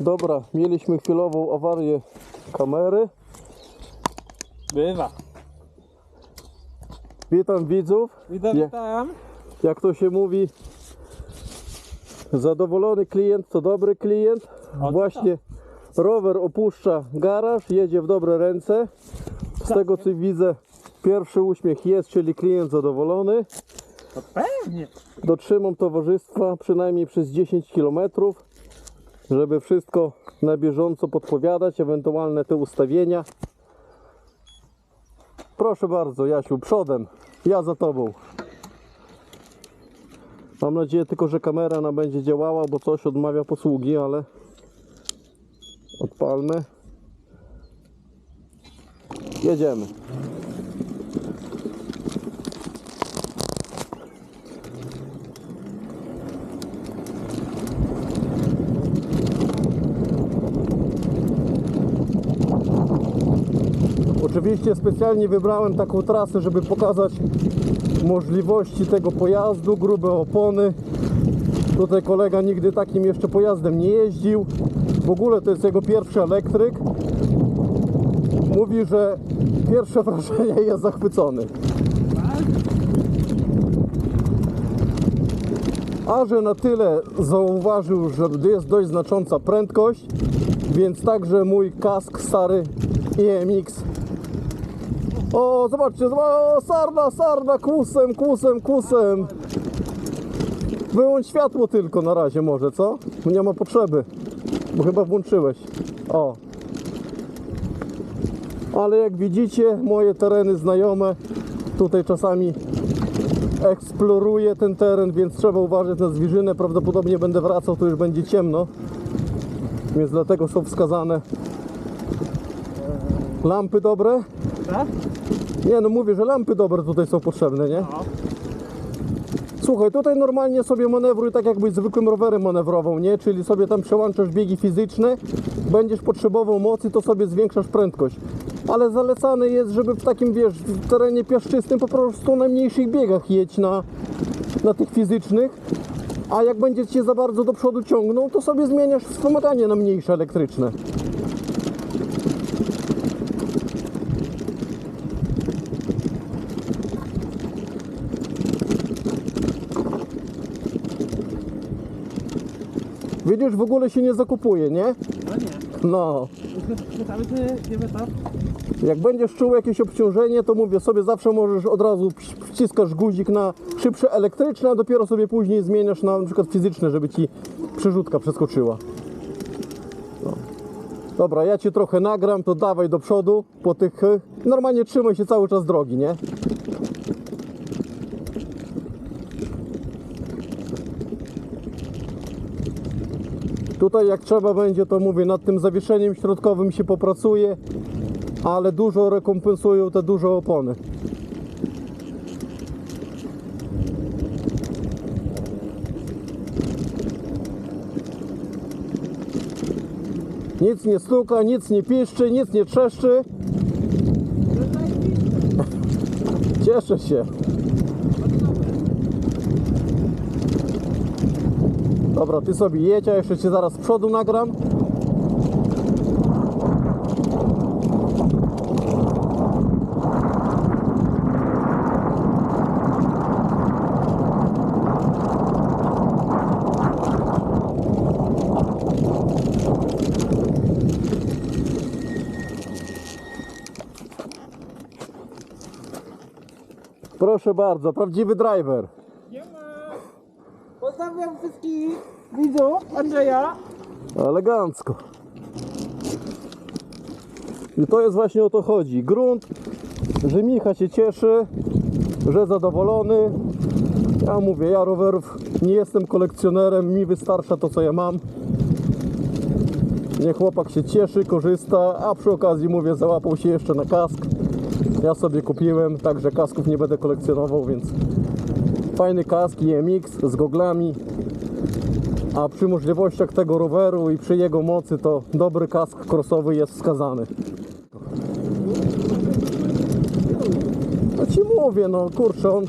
Dobra, mieliśmy chwilową awarię kamery. Bywa. Witam widzów. Witam, witam. Jak to się mówi, zadowolony klient to dobry klient. O, Właśnie rower opuszcza garaż, jedzie w dobre ręce. Z tego co widzę, pierwszy uśmiech jest, czyli klient zadowolony. To pewnie. Dotrzymam towarzystwa przynajmniej przez 10 km, żeby wszystko na bieżąco podpowiadać, ewentualne te ustawienia. Proszę bardzo, Jasiu, przodem. Ja za tobą. Mam nadzieję tylko, że kamera nam będzie działała, bo coś odmawia posługi, ale odpalmy. Jedziemy. Oczywiście specjalnie wybrałem taką trasę, żeby pokazać możliwości tego pojazdu, grube opony. Tutaj kolega nigdy takim jeszcze pojazdem nie jeździł. W ogóle to jest jego pierwszy elektryk. Mówi, że pierwsze wrażenie jest zachwycony. A że na tyle zauważył, że jest dość znacząca prędkość, więc także mój kask stary IMX. O, zobaczcie, zobacz, o, sarna, sarna, kłusem, kłusem, kłusem. Wyłącz światło tylko na razie może, co? Nie ma potrzeby, bo chyba włączyłeś. O. Ale jak widzicie, moje tereny znajome, tutaj czasami eksploruję ten teren, więc trzeba uważać na zwierzynę. Prawdopodobnie będę wracał, to już będzie ciemno, więc dlatego są wskazane lampy dobre. Tak? Nie, no mówię, że lampy dobre tutaj są potrzebne, nie? No. Słuchaj, tutaj normalnie sobie manewruj tak jakbyś zwykłym rowerem manewrował, nie? Czyli sobie tam przełączasz biegi fizyczne, będziesz potrzebował mocy, to sobie zwiększasz prędkość. Ale zalecane jest, żeby w takim, wiesz, w terenie piaszczystym po prostu na mniejszych biegach jedź na, na tych fizycznych. A jak będzie cię za bardzo do przodu ciągnął, to sobie zmieniasz wspomaganie na mniejsze elektryczne. Widzisz, w ogóle się nie zakupuje, nie? No nie. No. Pytamy, czy nie to? Jak będziesz czuł jakieś obciążenie, to mówię sobie, zawsze możesz od razu wciskasz guzik na szybsze elektryczne, a dopiero sobie później zmieniasz na na przykład fizyczne, żeby ci przerzutka przeskoczyła. No. Dobra, ja cię trochę nagram, to dawaj do przodu po tych. e, Normalnie trzymaj się cały czas drogi, nie? Tutaj jak trzeba będzie, to mówię, nad tym zawieszeniem środkowym się popracuje, ale dużo rekompensują te duże opony. Nic nie stuka, nic nie piszczy, nic nie trzeszczy. Cieszę się. Dobra, ty sobie jedź, a jeszcze cię zaraz z przodu nagram. Proszę bardzo, prawdziwy driver. Pozdrawiam wszystkich widzów Andrzeja. Elegancko. I to jest właśnie o to chodzi. Grunt, że Micha się cieszy, że zadowolony. Ja mówię, ja rowerów nie jestem kolekcjonerem, mi wystarcza to co ja mam. Niech chłopak się cieszy, korzysta, a przy okazji mówię, załapał się jeszcze na kask. Ja sobie kupiłem, także kasków nie będę kolekcjonował, więc fajny kask IMX z goglami, a przy możliwościach tego roweru i przy jego mocy to dobry kask crossowy jest wskazany. No ci mówię, no kurczę, on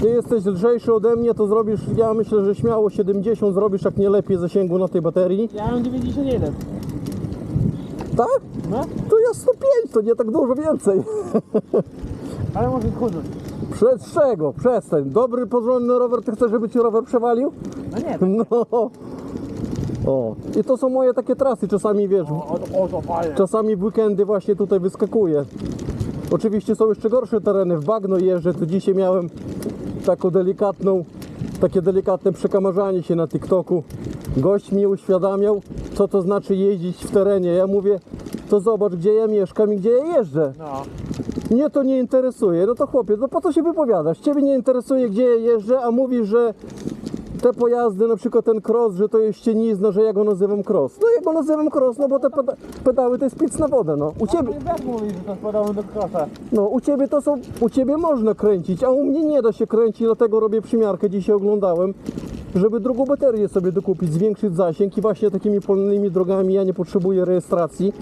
Ty jesteś lżejszy ode mnie, to zrobisz, ja myślę, że śmiało 70 zrobisz, jak nie lepiej zasięgu na tej baterii. Ja mam 91. Tak? No, To ja 105, to nie tak dużo więcej. ale może chudnąć. Przez czego? Przestań. Dobry, porządny rower, ty chcesz, żeby ci rower przewalił? No nie, No. O. I to są moje takie trasy, czasami wiesz, o, o, o to fajnie. czasami w weekendy właśnie tutaj wyskakuję. Oczywiście są jeszcze gorsze tereny, w bagno jeżdżę, to dzisiaj miałem taką delikatną, takie delikatne przekamerzanie się na TikToku. Gość mi uświadamiał, co to znaczy jeździć w terenie. Ja mówię, to zobacz, gdzie ja mieszkam i gdzie ja jeżdżę. No, Mnie to nie interesuje. No to chłopie, no po co się wypowiadasz? Ciebie nie interesuje, gdzie ja jeżdżę, a mówisz, że te pojazdy, na przykład ten cross, że to jest ścienizna, że ja go nazywam cross. No ja go nazywam cross, no bo te peda- pedały to jest pic na wodę, no. U ciebie, mówi, że to do krosa. no, u ciebie to są, u ciebie można kręcić, a u mnie nie da się kręcić, dlatego robię przymiarkę, dzisiaj oglądałem, żeby drugą baterię sobie dokupić, zwiększyć zasięg i właśnie takimi polnymi drogami ja nie potrzebuję rejestracji.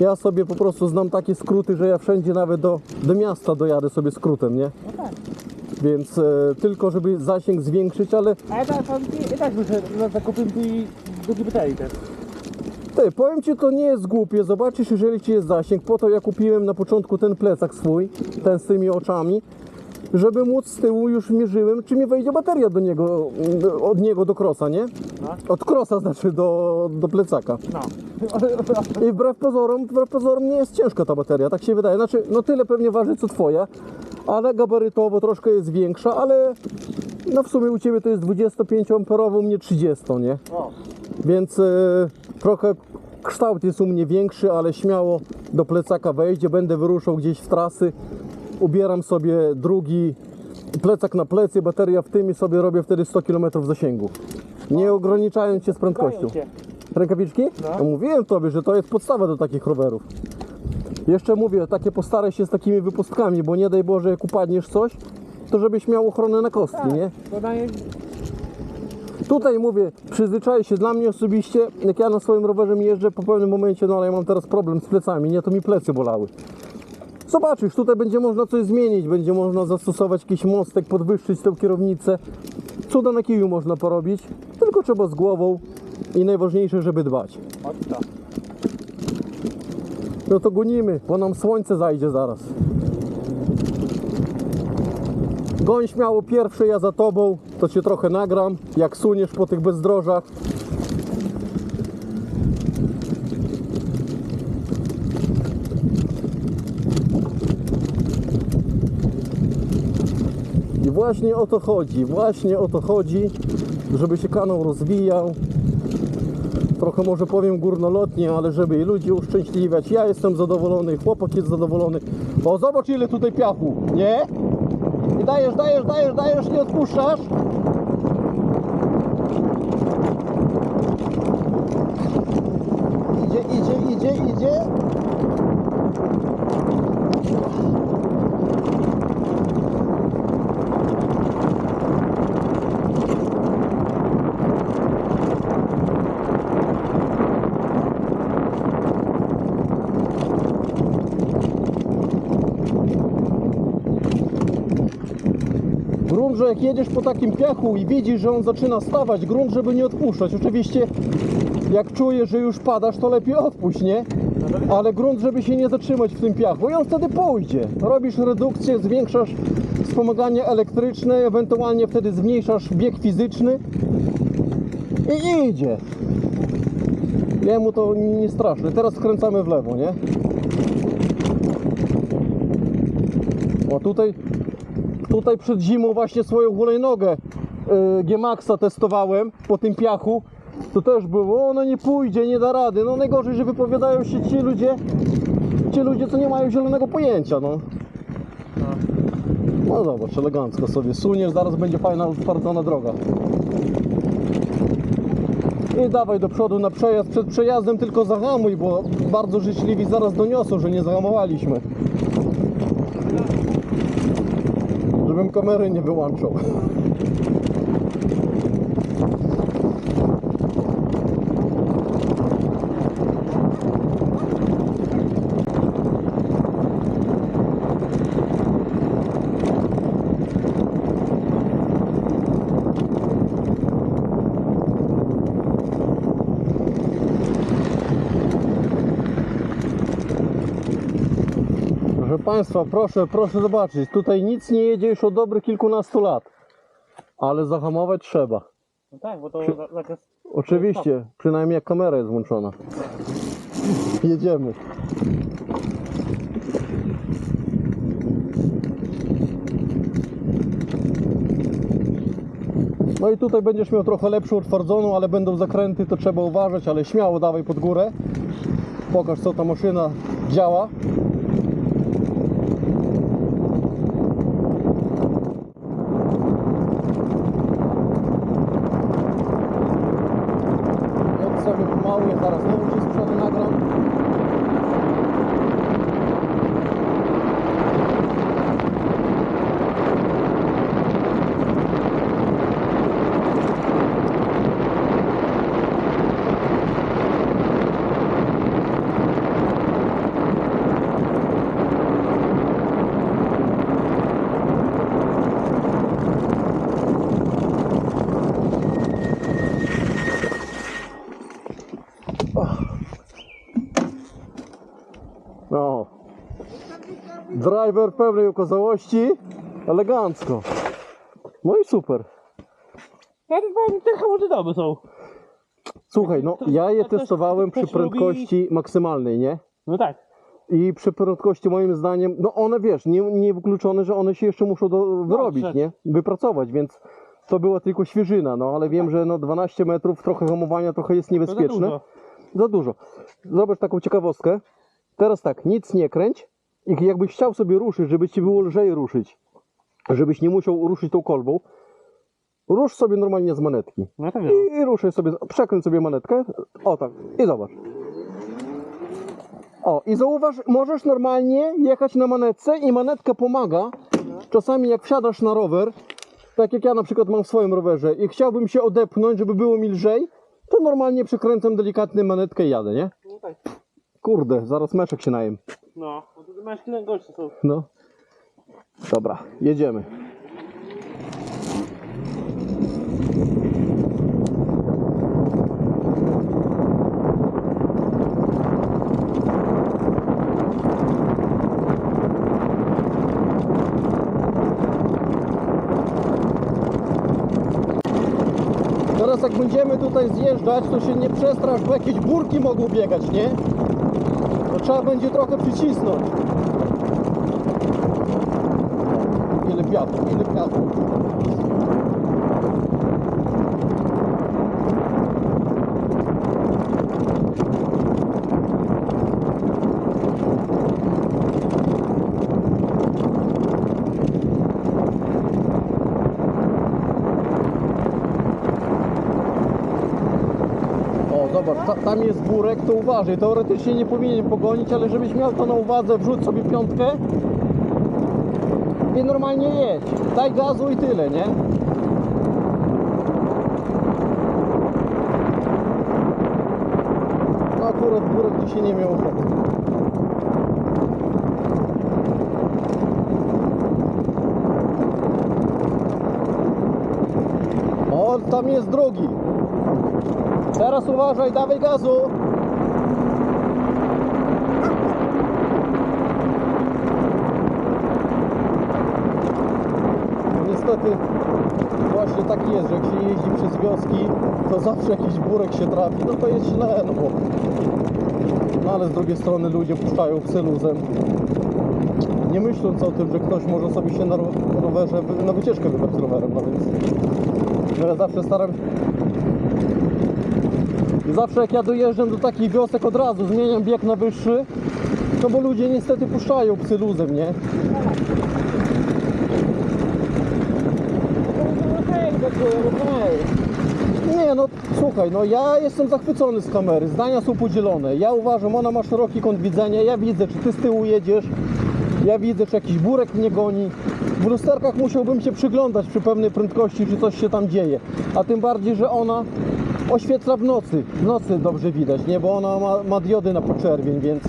Ja sobie po prostu znam takie skróty, że ja wszędzie nawet do, do miasta dojadę sobie skrótem, nie? No tak. Więc e, tylko żeby zasięg zwiększyć, ale A ja tak, i tak muszę na zakupy i drugi baterii też. Ty, powiem Ci, to nie jest głupie. Zobaczysz, jeżeli Ci jest zasięg. Po to ja kupiłem na początku ten plecak swój, ten z tymi oczami, żeby móc z tyłu już mierzyłem, czy mi wejdzie bateria do niego, mm, od niego do krosa, nie? No. Od krosa znaczy do, do plecaka. No. I wbrew pozorom, wbrew pozorom nie jest ciężka ta bateria, tak się wydaje. Znaczy, no tyle pewnie waży co Twoja, ale gabarytowo troszkę jest większa, ale no w sumie u Ciebie to jest 25 amperową, u mnie 30, nie? O, Więc e, trochę kształt jest u mnie większy, ale śmiało do plecaka wejdzie. Będę wyruszał gdzieś w trasy. Ubieram sobie drugi plecak na plecy, bateria w tym i sobie robię wtedy 100 km zasięgu. Nie ograniczając się z prędkością. Rękawiczki? No. No. Mówiłem tobie, że to jest podstawa do takich rowerów. Jeszcze mówię, takie postaraj się z takimi wypustkami, bo nie daj Boże, jak upadniesz coś, to żebyś miał ochronę na kostki, nie? To daje... Tutaj mówię, przyzwyczaj się, dla mnie osobiście, jak ja na swoim rowerze jeżdżę po pewnym momencie, no ale ja mam teraz problem z plecami, nie, to mi plecy bolały. Zobaczysz, tutaj będzie można coś zmienić, będzie można zastosować jakiś mostek, podwyższyć tę kierownicę. Cuda na kiju można porobić, tylko trzeba z głową i najważniejsze, żeby dbać. To. No to gonimy, bo nam słońce zajdzie zaraz. Goń śmiało pierwszy, ja za tobą, to cię trochę nagram, jak suniesz po tych bezdrożach. I właśnie o to chodzi, właśnie o to chodzi, żeby się kanał rozwijał, trochę może powiem górnolotnie, ale żeby i ludzi uszczęśliwiać. Ja jestem zadowolony, chłopak jest zadowolony. O, zobacz ile tutaj piachu, nie? I dajesz, dajesz, dajesz, dajesz, nie odpuszczasz. Idzie, idzie, idzie, idzie. Że jak jedziesz po takim piachu i widzisz, że on zaczyna stawać, grunt, żeby nie odpuszczać. Oczywiście, jak czujesz, że już padasz, to lepiej odpuść, nie? Ale grunt, żeby się nie zatrzymać w tym piachu i on wtedy pójdzie. Robisz redukcję, zwiększasz wspomaganie elektryczne, ewentualnie wtedy zmniejszasz bieg fizyczny i idzie. Jemu to nie straszne. Teraz skręcamy w lewo, nie? O tutaj Tutaj przed zimą właśnie swoją hulajnogę yy, G-Maxa testowałem po tym piachu. To też było, ono nie pójdzie, nie da rady. No najgorzej, że wypowiadają się ci ludzie, ci ludzie, co nie mają zielonego pojęcia, no. No zobacz, elegancko sobie suniesz, zaraz będzie fajna, utwardzona droga. I dawaj do przodu na przejazd. Przed przejazdem tylko zahamuj, bo bardzo życzliwi zaraz doniosą, że nie zahamowaliśmy. Żebym kamery nie wyłączał. Państwa, proszę, proszę zobaczyć, tutaj nic nie jedzie już od dobrych kilkunastu lat. Ale zahamować trzeba. No tak, bo to za- zakaz... Oczywiście, przynajmniej jak kamera jest włączona. Jedziemy. No i tutaj będziesz miał trochę lepszą utwardzoną, ale będą zakręty, to trzeba uważać, ale śmiało dawaj pod górę. Pokaż co ta maszyna działa. Jedź sobie pomału, ja zaraz znowu Ci z przodu nagram. No. Driver pełnej okazałości. Elegancko. No i super. Ja powiem, te hamoty dobre są. Słuchaj, no To- ja je to też- testowałem to przy też prędkości maksymalnej, nie? No tak. I przy prędkości moim zdaniem, no one wiesz, nie, nie wykluczone, że one się jeszcze muszą do, wyrobić, nie? Wypracować, więc to była tylko świeżyna, no ale wiem, że no 12 metrów, trochę hamowania, trochę jest To za niebezpieczne. dużo. Za dużo. Zobacz taką ciekawostkę. Teraz tak, nic nie kręć i jakbyś chciał sobie ruszyć, żeby ci było lżej ruszyć, żebyś nie musiał ruszyć tą kolbą, rusz sobie normalnie z manetki. No tak wiem. I, i ruszaj sobie, przekręć sobie manetkę. O tak, i zobacz. O, i zauważ, możesz normalnie jechać na manetce i manetka pomaga. Czasami jak wsiadasz na rower, tak jak ja na przykład mam w swoim rowerze i chciałbym się odepchnąć, żeby było mi lżej, to normalnie przykręcam delikatnie manetkę i jadę, nie? No tak. Kurde, zaraz meszek się najem. No, to mężki najgorsze są. No. Dobra, jedziemy. Teraz jak będziemy tutaj zjeżdżać, to się nie przestrasz, bo jakieś burki mogą biegać, nie? To trzeba będzie trochę przycisnąć. Ile wiatru, ile wiatru. O, zobacz, ta, tam jest burek, to uważaj. Teoretycznie nie powinien pogonić, ale żebyś miał to na uwadze, wrzuć sobie piątkę i normalnie jedź. Daj gazu i tyle, nie? No akurat burek dzisiaj nie miał ochoty. O, tam jest drugi. Teraz uważaj, dawaj gazu. No Niestety właśnie tak jest, że jak się jeździ przez wioski, to zawsze jakiś burek się trafi, no to jest źle, no bo... No ale z drugiej strony ludzie puszczają psy luzem, nie myśląc o tym, że ktoś może sobie się na ro- rowerze, na wycieczkę wybrać rowerem, no więc... No ja zawsze staram się zawsze jak ja dojeżdżam do takich wiosek od razu zmieniam bieg na wyższy, no bo ludzie niestety puszczają psy luzem, nie? Nie no, słuchaj, no ja jestem zachwycony z kamery, zdania są podzielone. Ja uważam, ona ma szeroki kąt widzenia, ja widzę, czy ty z tyłu jedziesz, ja widzę, czy jakiś burek mnie goni. W lusterkach musiałbym się przyglądać przy pewnej prędkości, czy coś się tam dzieje. A tym bardziej, że ona oświetla w nocy. W nocy dobrze widać, nie? Bo ona ma, ma diody na poczerwień, więc...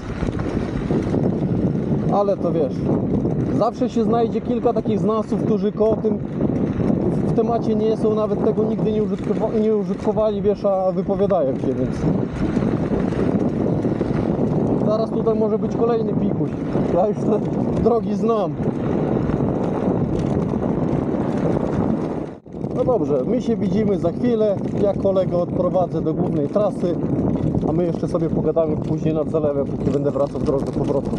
Ale to wiesz, zawsze się znajdzie kilka takich znawców, którzy koło tym w temacie nie są, nawet tego nigdy nie, użytkowa- nie użytkowali, wiesz, a wypowiadają się, więc... zaraz tutaj może być kolejny pikuś. Ja już te drogi znam. No dobrze, my się widzimy za chwilę. Ja kolegę odprowadzę do głównej trasy, a my jeszcze sobie pogadamy później nad zalewem, póki będę wracał w drogę do powrotu.